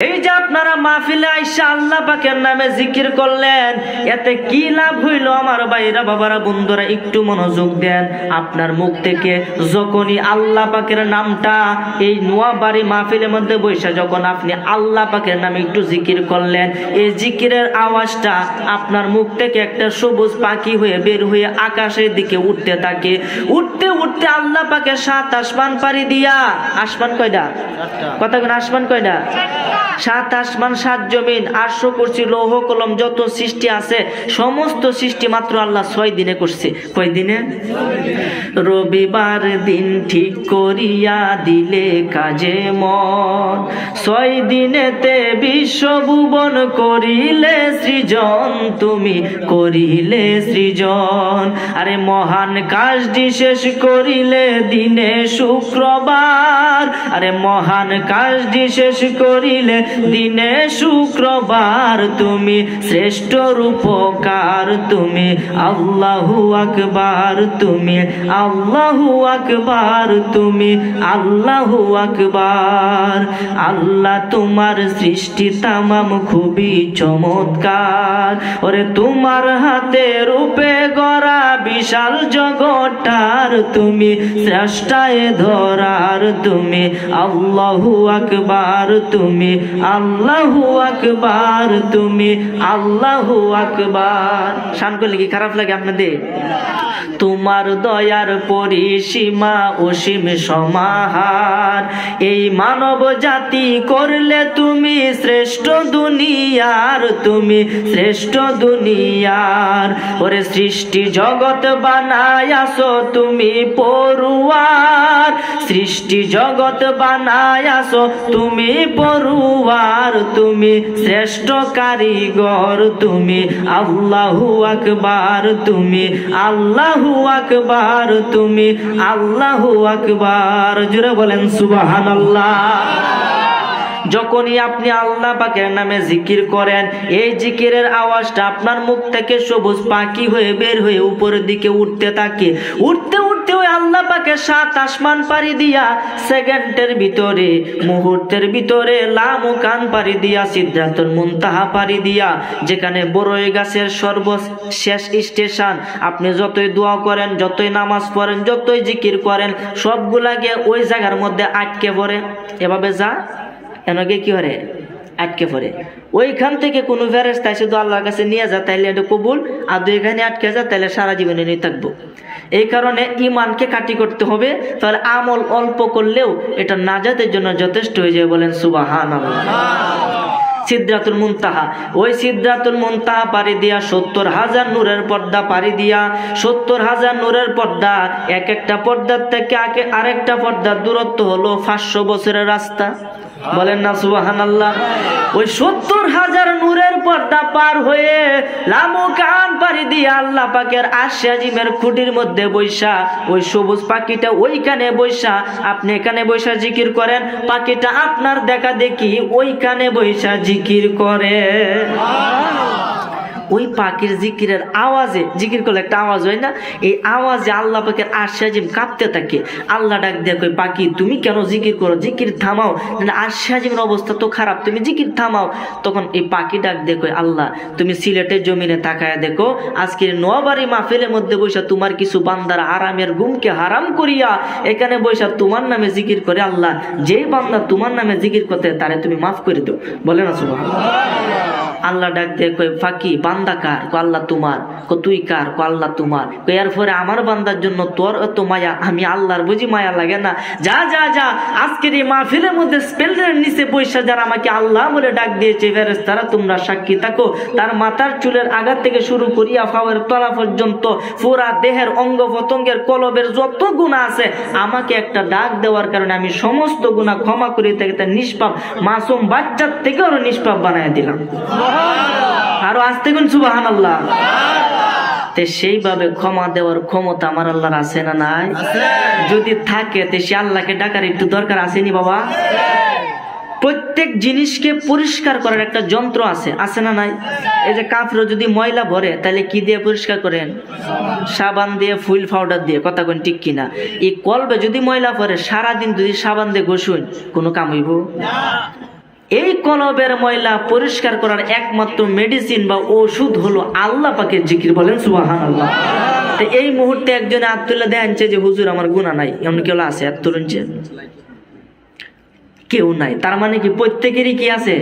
এই যে আপনারা মাহফিলে আইসা আল্লাহ পাকের নামে জিকির করলেন এতে কি লাভ হইল? আমার ভাইরা বাবারা বন্ধুরা একটু মনোযোগ দেন। আপনার মুখ থেকে যখনই আল্লাহ পাকের নামটা এই নোয়াবাড়ি মাহফিলের মধ্যে বৈশা যখন আপনি আল্লাহ পাকের নামে একটু জিকির করলেন এই জিকিরের আওয়াজটা আপনার মুখ থেকে একটা সবুজ পাখি হয়ে বের হয়ে আকাশের দিকে উঠতে থাকে। উঠতে উঠতে আল্লাহ পাকের সাত আসমান পাড়ি দিয়া আসমান কয়টা কথা কোন আসমান কয়টা সাত আসমান সাত জমিন আটশো করছি লৌহ কলম যত সৃষ্টি আছে, সমস্ত সৃষ্টি মাত্র আল্লাহ ছয় দিনে করছে। কয় দিনে? রবিবার দিন ঠিক করিয়া দিলে কাজে মন। ছয় দিনেতে বিশ্বভুবন করিলে সৃজন, তুমি করিলে সৃজন। আরে মহান কাজটি শেষ করিলে দিনে শুক্রবার। আরে মহান কাজটি শেষ করিলে দিনে শুক্রবার তুমি শ্রেষ্ঠ রূপকার, তুমি আল্লাহু আকবার, তুমি আল্লাহু আকবার, তুমি আল্লাহু আকবার। আল্লাহ তোমার সৃষ্টি তামাম খুবই চমৎকার। ওরে তোমার হাতে রূপে গড়া বিশাল জগৎটার, তুমি শ্রেষ্ঠায় ধরার, তুমি আল্লাহু আকবার, তুমি আল্লাহু আকবার তুমি আল্লাহু আকবার। শান করলে কি খারাপ লাগে আপনাদের? তোমার দয়ার পরিসীমা অসীম সমাহার। এই মানব জাতি করলে তুমি শ্রেষ্ঠ দুনিয়ার, তুমি শ্রেষ্ঠ দুনিয়ার। ওরে সৃষ্টি জগৎ বানায়াছো তুমি পড়ুয়ার। সৃষ্টি জগৎ বানায়াছো তুমি পড়ুয়ার। তুমি শ্রেষ্ঠ কারিগর, তুমি আল্লাহু আকবার, তুমি আল্লাহু আকবার তুমি আল্লাহু আকবার। জুড়ে বলেন সুবহানাল্লাহ। যখনই আপনি আল্লাহ পাকের নামে জিকির করেন, এই জিকিরের আওয়াজটা আপনার মুখ থেকে সবুজ পাখি হয়ে বের হয়ে উপরের দিকে উঠতে থাকে। উঠতে উঠতে ওই আল্লাহ পাকের সাত আসমান পাড়ি দিয়া সেকেন্ডের ভিতরে, মুহূর্তের ভিতরে লামু কান পাড়ি দিয়া সিদ্ধান্তর মুনতাহা পাড়ি দিয়া, যেখানে বড়ই গাছের সর্বশেষ স্টেশন, আপনি যতই দোয়া করেন, যতই নামাজ পড়েন, যতই জিকির করেন, সবগুলাকে ওই জায়গার মধ্যে আটকে পড়ে। এভাবে যা। এনাকে কি করে? আটকে পড়ে। ওইখান থেকে কোনো ফেরেস্তা শুধু আল্লাহর কাছে নিয়ে যা তাইলে এটা কবুল। আর দুই এখানে আটকে যা তাহলে সারা জীবনে নিয়ে থাকব। এই কারণে ইমানকে কাটি করতে হবে। তাহলে আমল অল্প করলেও এটা নাজাতের জন্য যথেষ্ট হয়ে যায় বলেন সুবাহান সিদ্ধাতুল মুনতাহা। ওই সিদ্ধাতুল মুনতাহা পাড়ি দিয়া সত্তর হাজার নূরের পর্দা পাড়ি দিয়া, সত্তর হাজার নূরের পর্দা, এক একটা পর্দার থেকে আগে আরেকটা পর্দার দূরত্ব হলো পাঁচশো বছরের রাস্তা। বলেন না সুবাহান আল্লাহ ওই সত্তর হাজার নূরের পর্দা পার হয়ে লামু কান পাড়ি দিয়ে আল্লাহ পাকের আশিয়াজিমের খুঁটির মধ্যে বৈশা, ওই সবুজ পাখিটা ওইখানে বৈশা, আপনি এখানে বৈশা জিকির করেন, পাখিটা আপনার দেখা দেখি ওইখানে বৈশা জিকির করে। ওই পাখির জিকিরের আওয়াজে, জিকির করলে একটা আওয়াজ হয় না? এই আওয়াজে আল্লাহ পাকের আশাজিম কাঁপতে থাকে। আল্লাহ ডাক কই পাখি, তুমি কেন জিকির করো? জিকির থামাও। আশাজিমের অবস্থা তো খারাপ, তুমি জিকির থামাও। তখন এই পাখি ডাক কই আল্লাহ, তুমি সিলেটের জমিনে তাকায় দেখো আজকের নোয়াবাড়ি মাহফিলের মধ্যে বৈশা তোমার কিছু বান্দার আরামের গুমকে হারাম করিয়া, এখানে বৈশা তোমার নামে জিকির করে আল্লাহ। যেই বান্দা তোমার নামে জিকির করতে তারে তুমি মাফ করে দাও। বলে না সুবাহ আল্লাহ ডাক দিয়ে কই ফাঁকি, বান্দা কার? কো আল্লাহ তোমার। কো তুই কার? কো আল্লাহ তোমার। কো এর পরে আমার বান্দার জন্য তোর এত মায়া, আমি আল্লাহর বুঝি মায়া লাগে না। যা যা যা, আজকের এই মাহফিলের মধ্যে স্পেলের নিচে পয়সা যারা আমাকে আল্লাহ বলে ডাক দিয়েছে ফেরেস তারা তোমরা সাক্ষী থাকো। তার মাথার চুলের আঘাত থেকে শুরু করিয়া ফাওয়ের তলা পর্যন্ত পুরা দেহের অঙ্গ প্রত্যঙ্গের কলবের যত গুণা আছে, আমাকে একটা ডাক দেওয়ার কারণে আমি সমস্ত গুণা ক্ষমা করে থেকে তার নিষ্পাপ মাসুম বাচ্চার থেকেও আরও নিষ্পাপ বানায় দিলাম। আরও আসতে কোন সুবাহান আল্লাহ তে সেইভাবে ক্ষমা দেওয়ার ক্ষমতা আমার আল্লাহর আছে না নাই? যদি থাকে তে সে আল্লাহকে ডাকার একটু দরকার আসেনি বাবা? প্রত্যেক জিনিসকে পরিষ্কার করার একটা যন্ত্র আছে আছে না নাই? এই যে কাফরো যদি ময়লা ভরে তাহলে কি দিয়ে পরিষ্কার করেন? সাবান দিয়ে ফুল পাউডার দিয়ে কথা কোন ঠিক কিনা? এই কলবে যদি ময়লা ভরে সারাদিন যদি সাবান দিয়ে ঘষুন কোনো কাম হইব? এই কলবের ময়লা পরিষ্কার করার একমাত্র মেডিসিন বা ওষুধ হলো আল্লাহ পাকে জিকির, বলেন সুবাহান আল্লাহ তো এই মুহূর্তে একজনে আবদুল্লাহ দেখাচ্ছে যে, হুজুর, আমার গুণা নাই। এমন কেউ আছে, এত কেউ নাই। তার মানে কি প্রত্যেকেরই কি আছে?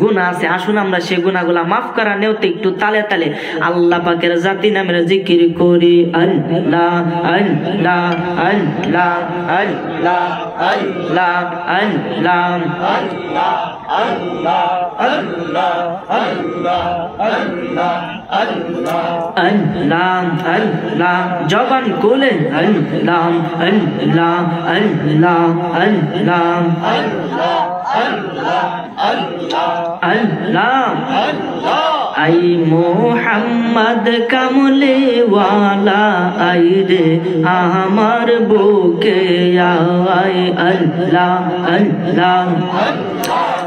গুণা আছে। আসুন আমরা সে গুণাগুলা মাফ করা নেওতে একটু তালে তালে আল্লাহ পাকের জাতি নামের জিকির করি। আল্লাহ আল্লাহ আল্লাহ জবান কোলে আল্লাহ। আল্লাহ আল্লাহ আল্লাহ আল্লাহ। अल्लाह आई मोहम्मद कमले वाला आई रे हमार बुके आए अल्लाह अल्लाह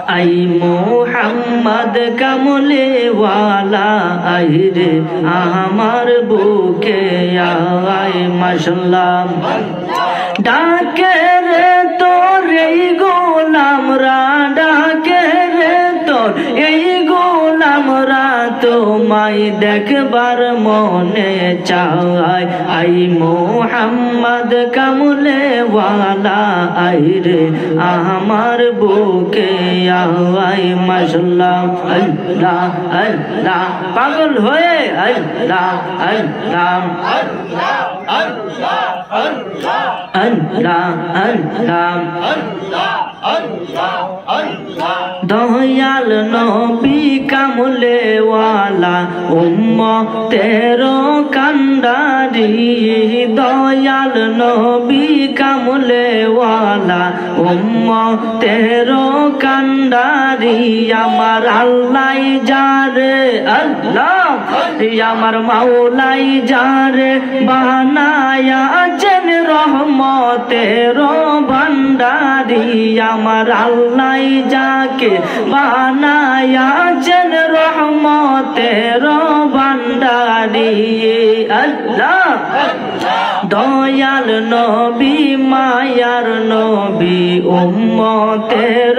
আই মোহাম্মদ কামলে ওয়ালা আই রে আমার বুকে আই মাসাল্লাম ডাকে রে তোর গোলাম গোলামরা ডাকে তোমায় দেখবার মনে চায়। আই মোহাম্মদ কামলে ওয়ালা, আই রে আমার বুকে আই মাশাল্লাহ। আল্লাহ আল্লাহ, পাগল হয়ে, আল্লাহ আল্লাহ আল্লাহ আল্লাহ দয়াল নবী কামলে ওয়ালা উম্ম তেরো কান্ডারি, দয়াল নবী কামলে ওয়ালা উম্ম তেরো কান্ডারি, আমার আল্লাহ যারে, আল্লাহ, আমার মাওলাই যারে, বানায়া যেন রহমতের ভান্ডারি, আমার আল্লাহ যাকে বানায়া যেন রহমতের ভান্ডারি, আল্লাহ। দয়াল নবী, মায়ার নবী, উম্মতের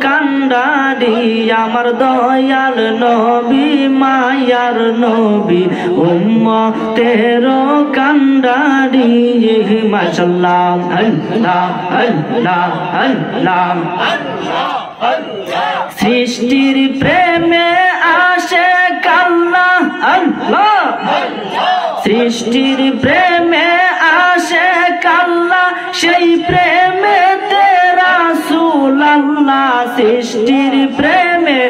কান্ডারি। আমার দয়াল নবী, মায়ার নবী, উম্মতের কান্ডারি। মাশাল্লাহ আল্লাহ। সৃষ্টির প্রেমে সৃষ্টির প্রেমে আসে কাল্লা, সেই প্রেমে তেরা সুলাল্লাহ সৃষ্টির প্রেমে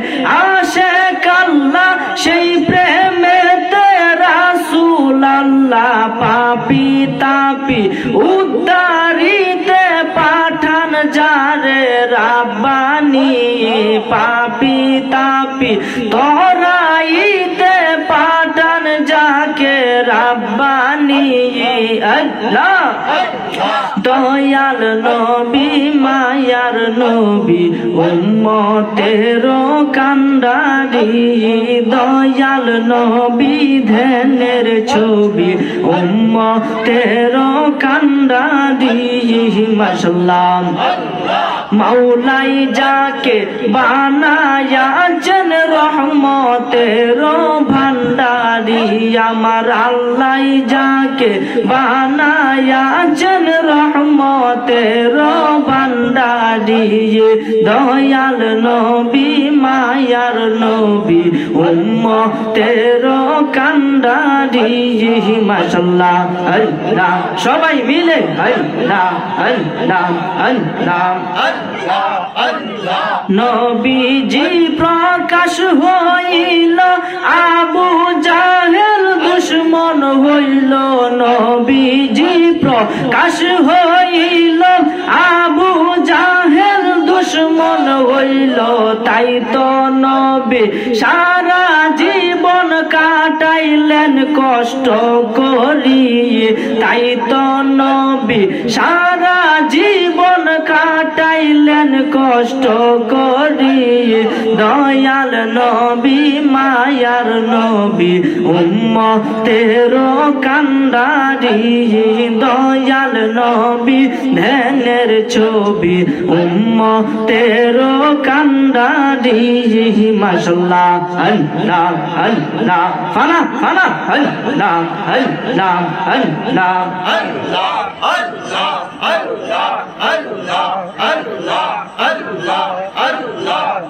আসে কাল্লা, সেই প্রেমে তেরা সুলাল্লাহ পাপি তাপি উদ্ধারিতে পাঠান যারে রাব্বানি, পাপি আল্লাহ দয়াল নবী, মায়ার নবী, উম্মতের কান্ডারি। দয়াল নবী, ধ্যানের ছবি, উম্মতের কান্ডারি। মাসাল্লাম মাওলাই যাকে বানায়া জন রহমতের আমার আল্লাহ যাকে বানায়া জন রহমতের ভান্ডারি দয়াল নবী, মায়ার নবী উম্মতের কান্ডারি মাসাল্লাহ আল্লাহ, সবাই মিলে, আল্লাহ আল্লাহ আল্লাহ নবীজি প্রকাশ হইল তাই নবী সারা জীবন কাটাইলেন কষ্ট করি তাই নবী সারা জীবন কাটাইলেন কষ্ট করি দয়াল নবী, মায়ার নবী, উম্মতের কান্দারি দয়াল নবী, ধ্যানের ছবি, উম্মতের কান্দারি মাশাল্লাহ আল্লাহ আল্লাহ ফানা ফানা আল্লাহ আল্লাহ আল্লাহ আল্লাহ আল্লাহ আল্লাহ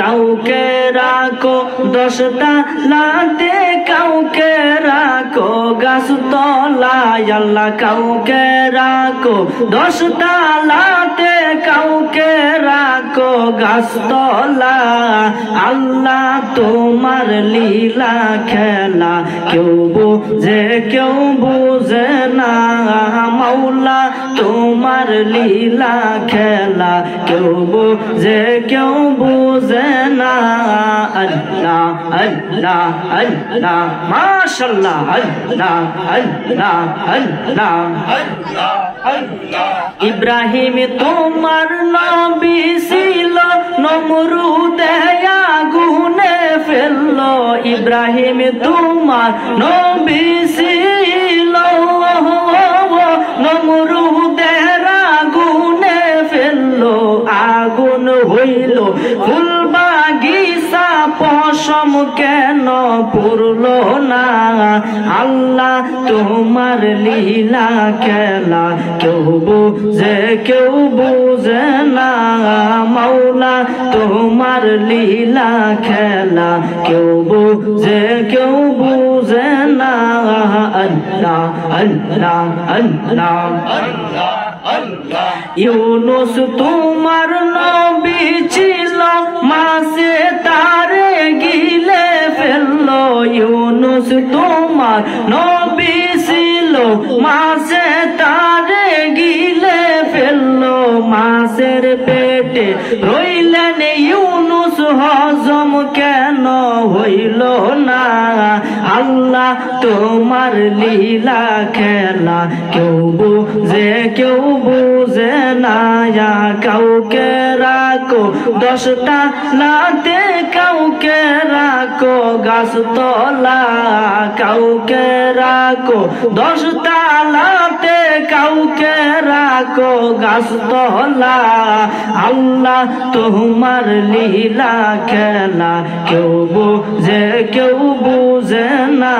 কাউকে রাখো, দশটা লাতে কাউকে রাখো, গাছ তলায় আল্লাহ কাউকে রাখো, দশটা লাতে কাউকে রাখো, গাছ তলা আল্লাহ তোমার লীলা খেলা। কেউ বুঝে কেউ বুঝে না, মাওলা তোমার লীলা খেলা। কেউ বুঝে কেউ বুঝে আল্লাহ আল্লাহ আল্লাহ মাশাল্লাহ আল্লাহ আল্লাহ আল্লাহ ইব্রাহিম তোমার নবী ছিল নমরুদে আগুনে ফেলল ইব্রাহিম তোমার নবী ছিল নমরুদের আগুনে ফেলল আগুন হইল ফুল বাগিচা পশম কেন পুরলো না? আল্লাহ তোমার লীলা খেলা কেউ বুঝে কেউ বুঝে না। মৌলা তোমার লীলা খেলা কেউ বুঝে কেউ বুঝে না। আল্লাহ আল্লাহ আল্লাহ আল্লাহ ইউনুস তোমার নবী ইউনুস তোমার নবী ছিল মাসে তারে গিলে ফেলল মাসের পেটে রইলেন ইউনুস হজম কেন হইল না? আল্লাহ তোমার লীলা খেলা কেউ বুঝে কেউ বুঝে না। কাউকে রাখো দশটা লাতে কাউকে রাখো গাছ তলা কাউকে রাখো দশটা লাতে কাউকে রাখো গাছ তলা আল্লাহ তোমার লীলা খেলা কেউ বুঝে কেউ বুঝে না।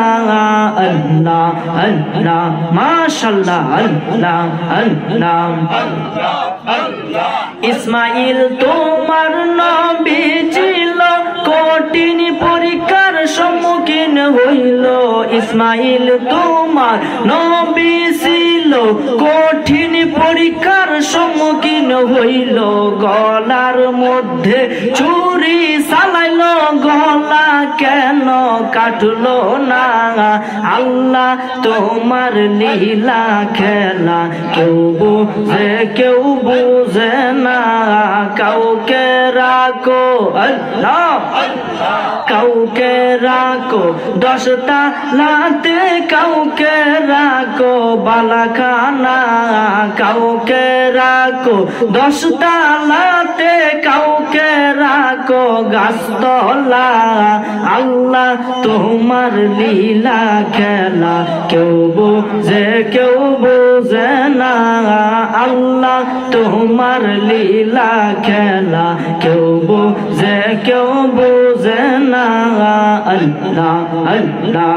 আল্লাহ আল্লাহ, মাশাল্লাহ, আল্লাহ আল্লাহ। ইসমাইল তোমার নবী ছিল, কঠিন পরীক্ষার সম্মুখীন হইল। ইসমাইল তোমার নবী কঠিন পরীক্ষার সম্মুখীন হইল। গলার মধ্যে চুরি চালাইল গলা কেন কাটলো না? আল্লাহ তোমার লীলা খেলা, কেউ বুঝে কেউ বুঝে না। কাউকে রাখো। আল্লাহ। কাউকে রাখো। দশটা লাতে কাউকে রাখো। বালাখানা। কাউকে রাখো। দশটা লাতে কাউকে রাখো। গাছতলা। আল্লাহ তোমার লীলা খেলা। কেউ বুঝে কেউ বুঝে না। আল্লাহ তোমার লীলা খেলা কেউ বুঝে কেউ বুঝে না আল্লাহ আল্লাহ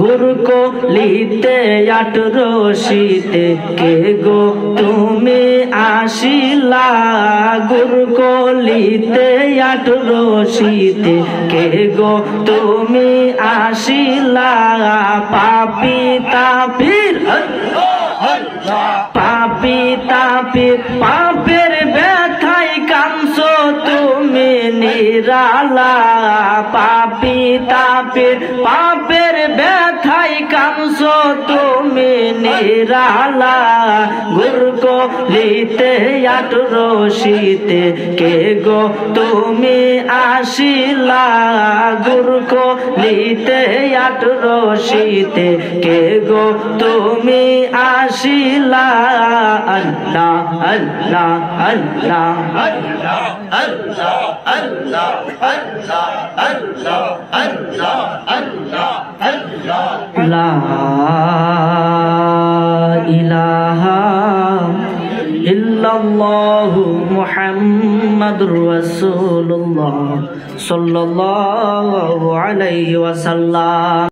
গুরুকো লিতে আট রশিতে কে গো তুমি আসিলা গুরুকো লিতে আট রশিতে কে গো তুমি আসিলা পাপি তাপির তাপে তাপে পা নিরালা পাপি তাপে, পাপের ব্যথায় কাঁদছো তুমি নিরালা। গুরকো লিতে আট রশিতে কে গো তুমি আসিলা? গুরকো লিতে আট রশিতে কে গো তুমি আসিলা? আল্লাহ আল্লাহ আল্লাহ লা মুহাম্মাদুর রাসূলুল্লাহ সাল্লাল্লাহু আলাইহি ওয়াসাল্লাম।